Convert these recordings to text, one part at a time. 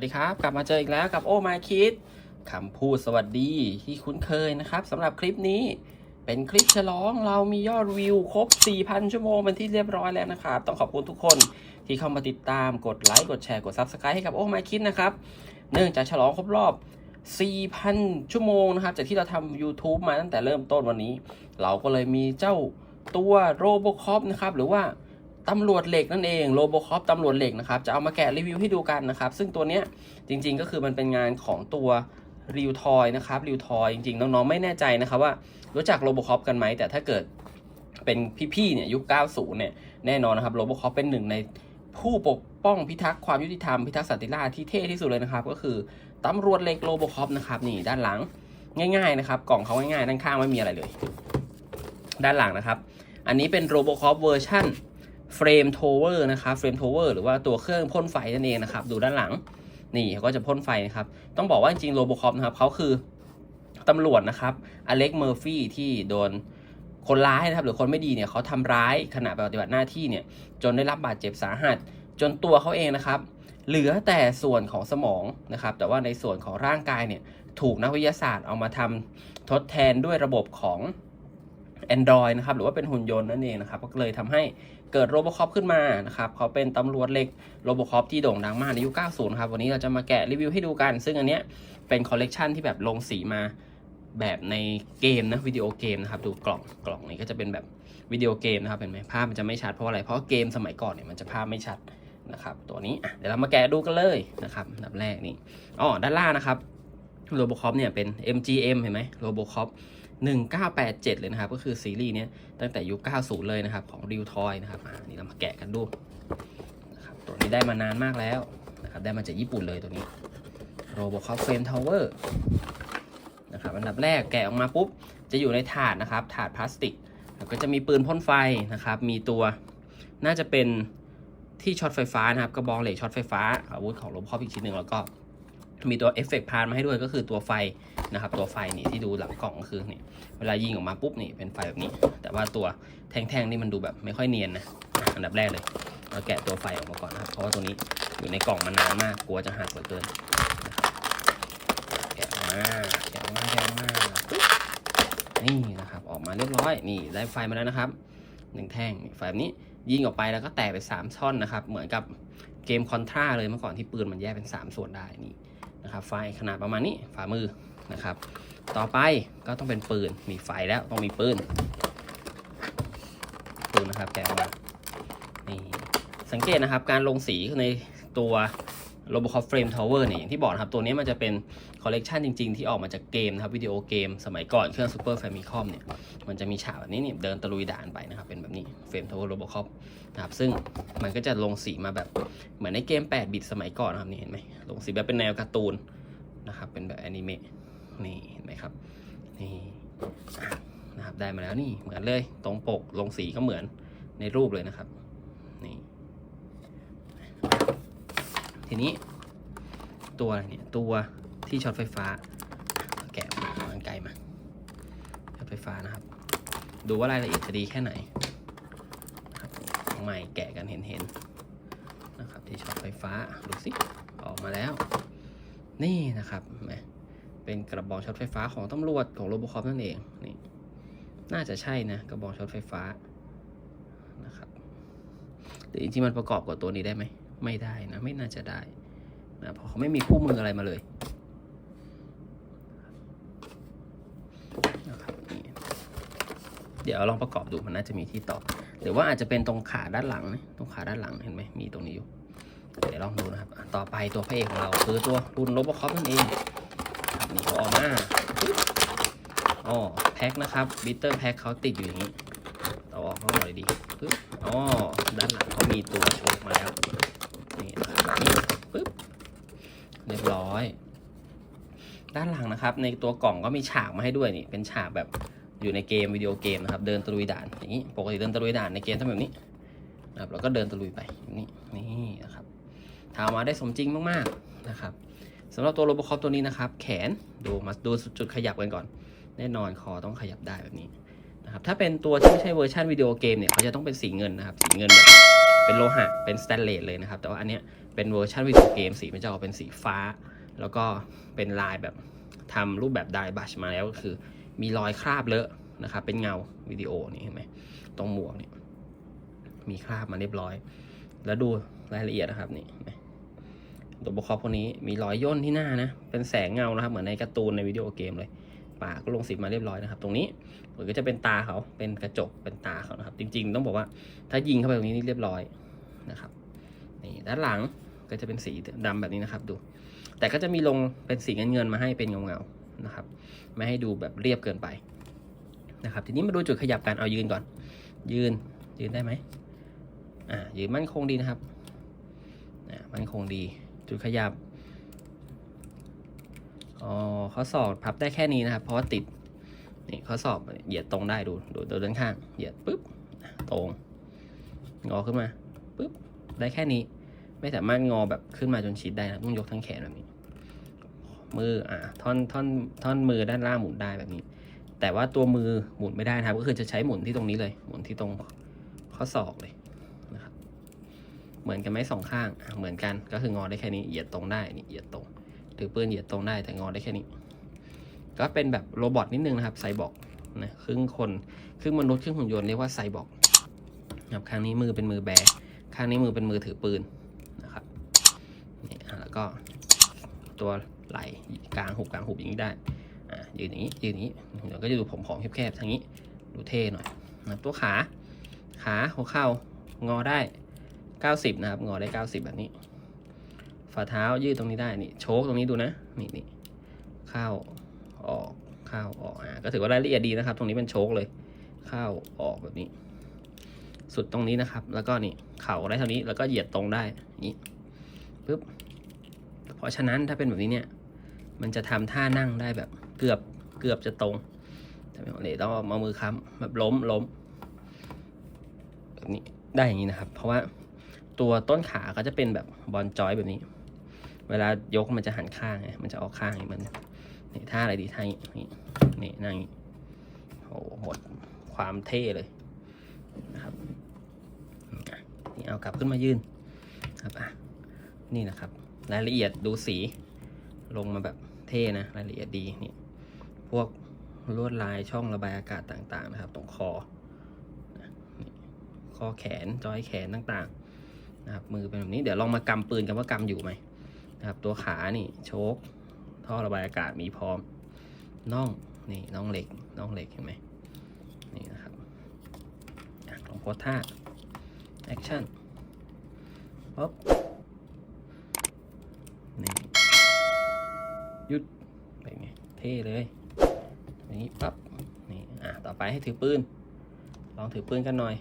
วัสดีครับ กลับมาเจออีกแล้วกับโอ้มาคิดคำพูดสวัสดีที่คุ้นเคยนะครับสำหรับคลิปนี้เป็นคลิปฉลองเรามียอดวิวครบ 4,000 ชั่วโมงเป็นที่เรียบร้อยแล้วนะครับ ต้องขอบคุณทุกคนที่เข้ามาติดตามกดไลค์กดแชร์กด Subscribe ให้กับโอ้มาคิดนะครับ เนื่องจากฉลองครบรอบ 4,000 ชั่วโมงนะครับจากที่เราทำ YouTube มาตั้งแต่เริ่มต้นวันนี้ เราก็เลยมีเจ้าตัวโรบอคอปนะครับหรือว่า ตำรวจเหล็กนั่นเองโรบคอปตำรวจเหล็กนะครับ จะเอามาแกะรีวิวให้ดูกันนะครับ ซึ่งตัวเนี้ยจริงๆก็คือมันเป็นงานของตัวริวทอยนะครับริวทอยจริงๆ น้องๆ ไม่แน่ใจนะครับว่ารู้จักโรบคอปกันไหม แต่ถ้าเกิดเป็นพี่ๆเนี่ยยุค 90 เนี่ยแน่นอนนะครับโรบคอปเป็นหนึ่งในผู้ปกป้องพิทักษ์ความยุติธรรมพิทักษ์สันติราษฎร์ที่เท่ที่สุดเลยนะครับ ก็คือตำรวจเหล็กโรบคอปนะครับนี่ด้านหลังง่ายๆนะครับกล่องเขาง่ายๆด้านข้างไม่มีอะไรเลย ด้านหลังนะครับ อันนี้เป็นโรบคอปเวอร์ชัน เฟรมโทเวอร์นะครับเฟรมโทเวอร์หรือว่าตัวเครื่องพ่นไฟนั่นเองนะครับ ดูด้านหลังนี่เขาก็จะพ่นไฟนะครับ ต้องบอกว่าจริงๆโรบคอปนะครับเขาคือตำรวจนะครับอเล็กเมอร์ฟี่ที่โดนคนร้ายนะครับหรือคนไม่ดีเนี่ยเขาทำร้ายขณะปฏิบัติหน้าที่เนี่ยจนได้รับบาดเจ็บสาหัส จนตัวเขาเองนะครับ เหลือแต่ส่วนของสมองนะครับ แต่ว่าในส่วนของร่างกายเนี่ยถูกนักวิทยาศาสตร์เอามาทำทดแทนด้วยระบบของ Android นะครับหรือว่าเป็นหุ่นยนต์นั่นเองนะครับก็เลยทำให้เกิดโรบอคอปขึ้นมานะครับเขาเป็นตำรวจเล็กโรบอคอปที่โด่งดังมากในยุค 90 ครับ วันนี้เราจะมาแกะรีวิวให้ดูกัน ซึ่งอันเนี้ยเป็นคอลเลกชันที่แบบลงสีมาแบบในเกมนะวิดีโอเกมนะครับดูกล่องกล่องนี้ก็จะเป็นแบบวิดีโอเกมนะครับเห็นไหมภาพมันจะไม่ชัดเพราะอะไรเพราะเกมสมัยก่อนเนี่ยมันจะภาพไม่ชัดนะครับตัวนี้เดี๋ยวเรามาแกะดูกันเลยนะครับอันดับแรกนี่อ๋อด้านล่างนะครับโรบอคอปเนี่ยเป็น MGM เห็นไหมโรบอคอป 1987 เลยนะครับ ก็คือซีรีส์นี้ตั้งแต่ยุค 90 เลยนะครับ ของ r e a l Toy นะครับอ่านี่เรามาแกะกันดูนะครับตัวนี้ได้มานานมากแล้วนะครับได้มาจากญี่ปุ่นเลยตัวนี้ Robocop Frame Tower นะครับอันดับแรกแกะออกมาปุ๊บ จะอยู่ในถาดนะครับ ถาดพลาสติก แล้วก็จะมีปืนพ่นไฟนะครับ มีตัวน่าจะเป็นที่ช็อตไฟฟ้านะครับ กระบอกเหล็กช็อตไฟฟ้าอาวุธของ Robocop อีกชิ้นหนึ่งแล้วก็มีตัวเอฟเฟกต์พานมาให้ด้วยก็คือตัวไฟ นะครับ ตัวไฟนี่ที่ดูหลังกล่องคือนี่เวลายิงออกมาปุ๊บนี่เป็นไฟแบบนี้ แต่ว่าตัวแท่งๆนี่มันดูแบบไม่ค่อยเนียนนะอันดับแรกเลยเราแกะตัวไฟออกมาก่อนนะครับเพราะว่าตัวนี้อยู่ในกล่องมานานมากกลัวจะหักเหลือเกินแกะมาแกะมาแกะมานี่นะครับออกมาเรียบร้อยนี่ได้ไฟมาแล้วนะครับหนึ่งแท่งไฟแบบนี้ยิงออกไปแล้วก็แตกเป็นสามท่อนนะครับ เหมือนกับเกมคอนทราเลยเมื่อก่อนที่ปืนมันแยกเป็นสามส่วนได้นี่นะครับไฟขนาดประมาณนี้ฝ่ามือ นะครับ ต่อไปก็ต้องเป็นปืน มีไฟแล้วต้องมีปืน ปืนนะครับแกะออกมานี่สังเกตนะครับการลงสีในตัว Robocop Frame Tower เนี่ยอย่างที่บอกนะครับตัวนี้มันจะเป็นคอลเลกชันจริง ๆ ที่ออกมาจากเกมนะครับวิดีโอเกม สมัยก่อนเครื่อง Super Famicom เนี่ยมันจะมีฉากแบบนี้เนี่ยเดินตะลุยด่านไปนะครับ เป็นแบบนี้ Frame Tower Robocop นะครับซึ่งมันก็จะลงสีมาแบบเหมือนในเกม 8 บิตสมัยก่อนนะครับนี่เห็นไหมลงสีแบบเป็นแนวการ์ตูนนะครับเป็นแบบแอนิเมะ นี่เห็นไหมครับ นี่นะครับได้มาแล้วนี่เหมือนเลยตรงปกลงสีก็เหมือนในรูปเลยนะครับ นี่ ทีนี้ ตัวอะไรเนี่ยตัวที่ช็อตไฟฟ้า แกะมาเอากันไกลมาช็อตไฟฟ้านะครับ ดูว่ารายละเอียดจะดีแค่ไหนของใหม่แกะกันเห็นเห็นนะครับที่ช็อตไฟฟ้าดูสิออกมาแล้ว นี่นะครับเห็นไหม เป็นกระบอกช็อตไฟฟ้าของตำรวจของโรบคอปนั่นเองนี่น่าจะใช่นะกระบอกช็อตไฟฟ้านะครับหรือจริงๆมันประกอบกับตัวนี้ได้ไหมไม่ได้นะไม่น่าจะได้นะเพราะเขาไม่มีคู่มืออะไรมาเลยนะครับนี่เดี๋ยวลองประกอบดูมันน่าจะมีที่ต่อหรือว่าอาจจะเป็นตรงขาด้านหลังนะตรงขาด้านหลังเห็นไหมมีตรงนี้อยู่เดี๋ยวลองดูนะครับ ต่อไปตัวพระเอกของเราคือตัวรุ่นโรบอคอปนั่นเอง นี่เขาออกมาอ๋อแพ็คนะครับบิตเตอร์แพ็คเขาติดอยู่อย่างนี้เอาออกเขาหน่อยดีปึ๊บอ๋อด้านหลังเขามีตัวโชกมาแล้วนี่นะครับนี่ปึ๊บเรียบร้อย ด้านหลังนะครับ ในตัวกล่องก็มีฉากมาให้ด้วยนี่ เป็นฉากแบบอยู่ในเกมวิดีโอเกมนะครับ เดินตะลุยด่านอย่างนี้ปกติเดินตะลุยด่านในเกมทำแบบนี้นะครับแล้วก็เดินตะลุยไปนี้นี่นะครับทำมาได้สมจริงมากๆนะครับ สำหรับตัวโรบอคอปตัวนี้นะครับ แขนดูมาดูจุดขยับกันก่อน แน่นอนคอต้องขยับได้แบบนี้นะครับถ้าเป็นตัวที่ไม่ใช่เวอร์ชันวิดีโอเกมเนี่ยเขาจะต้องเป็นสีเงินนะครับ สีเงินแบบเป็นโลหะเป็นสแตนเลสเลยนะครับ แต่ว่าอันเนี้ยเป็นเวอร์ชันวิดีโอเกมสีมันจะออกเป็นสีฟ้า แล้วก็เป็นลายแบบทำรูปแบบไดบัชมาแล้วก็คือ มีรอยคราบเลอะนะครับเป็นเงาวิดีโอนี่เห็นไหมตรงหมวกเนี่ยมีคราบมาเรียบร้อย แล้วดูรายละเอียดนะครับนี่ ตัวบุคคลพวกนี้มีรอยย่นที่หน้านะ เป็นแสงเงานะครับ เหมือนในการ์ตูนในวิดีโอเกมเลย ปากก็ลงสีมาเรียบร้อยนะครับ ตรงนี้หรือก็จะเป็นตาเขา เป็นกระจก เป็นตาเขานะครับ จริง ๆ ต้องบอกว่า ถ้ายิงเข้าไปตรงนี้นี่เรียบร้อยนะครับ นี่ด้านหลังก็จะเป็นสีดำแบบนี้นะครับ ดู แต่ก็จะมีลงเป็นสีเงินๆมาให้เป็นเงาๆนะครับ ไม่ให้ดูแบบเรียบเกินไปนะครับ ทีนี้มาดูจุดขยับกันเอายืนก่อน ยืน ยืนได้ไหมอ่า ยืนมั่นคงดีนะครับ อ่า มั่นคงดี จุดขยับอ๋อข้อศอกพับได้แค่นี้นะครับ เพราะว่าติดนี่ข้อศอกเหยียดตรงได้ดูดูดูด้านข้างเหยียดปุ๊บตรงงอขึ้นมาปุ๊บได้แค่นี้ ไม่สามารถงอแบบขึ้นมาจนชิดได้นะต้องยกทั้งแขนแบบนี้ มืออ่าท่อนท่อนท่อนมือด้านล่างหมุนได้แบบนี้ แต่ว่าตัวมือหมุนไม่ได้นะครับ ก็คือจะใช้หมุนที่ตรงนี้เลย หมุนที่ตรงข้อศอกเลย เหมือนกันไหมสองข้าง เหมือนกัน ก็คืองอได้แค่นี้ เหยียดตรงได้ นี่เหยียดตรง ถือปืนเหยียดตรงได้ แต่งอได้แค่นี้ ก็เป็นแบบโรบอทนิดนึงนะครับ ไซบอร์กนะครึ่งคน ครึ่งมนุษย์ ครึ่งหุ่นยนต์เรียกว่าไซบอร์กนะครับข้างนี้มือเป็นมือแบกข้างนี้มือเป็นมือถือปืนนะครับ นี่แล้วก็ตัวไหล่กลางหุบกลางหุบอย่างนี้ได้ อะยืนอย่างนี้ ยืนอย่างนี้เดี๋ยวก็จะดูผอมๆแคบๆทางนี้ ดูเท่หน่อยนะตัวขา ขาหัวเข่างอได้ 90 นะครับ งอได้ 90 แบบนี้ ฝ่าเท้ายืดตรงนี้ได้ นี่ โชกตรงนี้ดูนะ นี่นี่เข้า ออก เข้า ออก อ่า ก็ถือว่ารายละเอียดดีนะครับ ตรงนี้เป็นโชกเลย เข้า ออกแบบนี้ สุดตรงนี้นะครับ แล้วก็นี่ เข่าได้เท่านี้ แล้วก็เหยียดตรงได้ นี้ปึ๊บ เพราะฉะนั้นถ้าเป็นแบบนี้เนี่ย มันจะทำท่านั่งได้แบบ เกือบ เกือบจะตรง แต่ไม่เอาเลยต้องเอามือค้ำแบบล้มล้มแบบนี้ ได้อย่างนี้นะครับ เพราะว่า ตัวต้นขาก็จะเป็นแบบบอลจอยแบบนี้ เวลายกมันจะหันข้างไงมันจะออกข้างอย่างนี้มันนี่ท่าอะไรดีท่านี้นี่นี่นั่งโอ้หหมดความเท่เลยนะครับนี่เอากลับขึ้นมายืนครับอะนี่นะครับ รายละเอียดดูสี ลงมาแบบเท่นะรายละเอียดดีนี่พวกลวดลายช่องระบายอากาศต่างๆ นะครับ ตรงคอข้อแขนจอยแขนต่างๆ นะครับมือเป็นแบบนี้เดี๋ยวลองมากำปืนกันว่ากำอยู่ไหมนะครับตัวขานี่โชคท่อระบายอากาศมีพร้อมน่องนี่น่องเหล็กน่องเหล็กเห็นไหมนี่นะครับอลองโพสท่าแอคชั่นป๊บนี่หยุดเป็นไงเท่เลยนี้ปั๊บนี่อะต่อไปให้ถือปืน ลองถือปืนกันหน่อย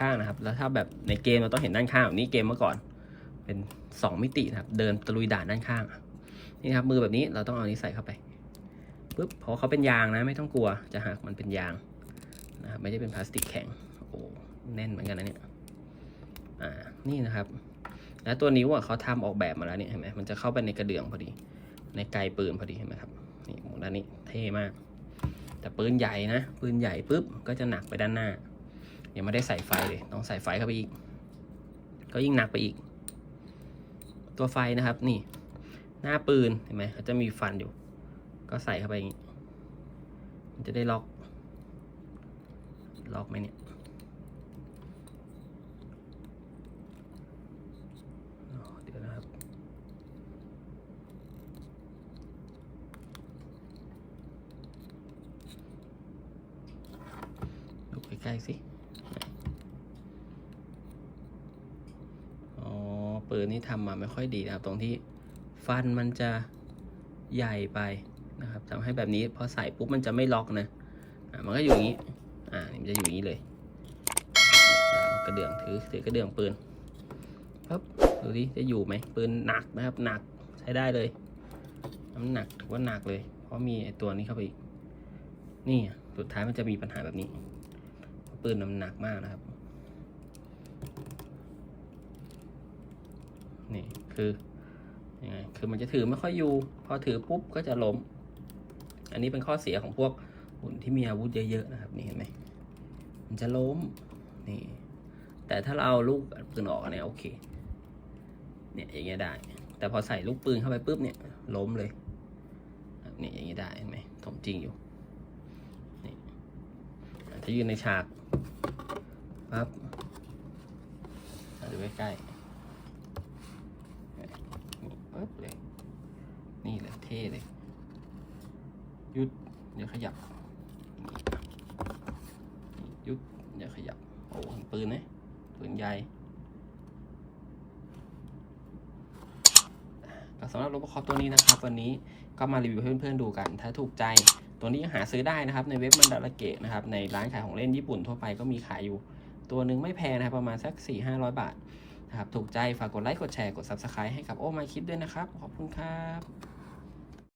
ข้างนะครับ แล้วถ้าแบบในเกมเราต้องเห็นด้านข้างแบบนี้เกมเมื่อก่อน เป็นสองมิตินะครับ เดินตะลุยด่านด้านข้าง นี่ครับมือแบบนี้เราต้องเอานี้ใส่เข้าไปปุ๊บเพราะเขาเป็นยางนะไม่ต้องกลัวจะหักมันเป็นยางนะครับไม่ได้เป็นพลาสติกแข็งโอ้แน่นเหมือนกันนะเนี่ยอ่านี่นะครับ แล้วตัวนิ้วอะเขาทำออกแบบมาแล้วเนี่ยเห็นไหมมันจะเข้าไปในกระเดื่องพอดี ในไกลปืนพอดีเห็นไหมครับนี่หมวกด้านนี้เท่มาก แต่ปืนใหญ่นะปืนใหญ่ปุ๊บก็จะหนักไปด้านหน้า ยังไม่ได้ใส่ไฟเลย ต้องใส่ไฟเข้าไปอีก ก็ยิ่งหนักไปอีก ตัวไฟนะครับ นี่ หน้าปืนเห็นไหมเขาจะมีฟันอยู่ ก็ใส่เข้าไปอย่างนี้มันจะได้ล็อก ล็อกไหมเนี่ยเดี๋ยวนะครับ ดูใกล้ๆสิ อ๋อ ปืนนี้ทำมาไม่ค่อยดีนะครับ ตรงที่ฟันมันจะใหญ่ไปนะครับทำให้แบบนี้พอใส่ปุ๊บมันจะไม่ล็อกนะอ่ามันก็อยู่อย่างนี้ อ่านี่มันจะอยู่อย่างนี้เลยกระเดื่องถือถือกระเดื่องปืนปั๊บดูดิจะอยู่ไหมปืนหนักนะครับหนักใช้ได้เลยน้ำหนักถือว่าหนักเลย เพราะมีไอตัวนี้เข้าไปอีกนี่สุดท้ายมันจะมีปัญหาแบบนี้ ปืนมันหนักมากนะครับ นี่คือยังไงคือมันจะถือไม่ค่อยอยู่ พอถือปุ๊บก็จะล้ม อันนี้เป็นข้อเสียของพวกหุ่นที่มีอาวุธเยอะๆนะครับนี่เห็นไหมมันจะล้มนี่แต่ถ้าเราเอาลูกปืนออกเนี่ยโอเคเนี่ยอย่างเงี้ยได้ แต่พอใส่ลูกปืนเข้าไปปุ๊บเนี่ยล้มเลยนี่อย่างเงี้ยได้เห็นไหมถมจริงอยู่นี่ถ้ายืนในฉากปั๊บดูใกล้ๆ ปุ๊บเลย นี่เลยเท่เลยยุดอย่าขยับนี่หยุดย่าขยับ โอ้เห็นปืนไหมปืนใหญ่สำหรับโรบอคอปตัวนี้นะครับ วันนี้ก็มารีวิวให้เพื่อนๆดูกัน ถ้าถูกใจตัวนี้หาซื้อได้นะครับ ในเว็บมันดาราเกะนะครับ ในร้านขายของเล่นญี่ปุ่นทั่วไปก็มีขายอยู่ ตัวหนึ่งไม่แพงนะครับ ประมาณสัก4 5 0 0 บาท นะครับถูกใจฝากกดไลค์กดแชร์กด Subscribe ให้กับโอ้มาคิดด้วยนะครับ ขอบคุณครับ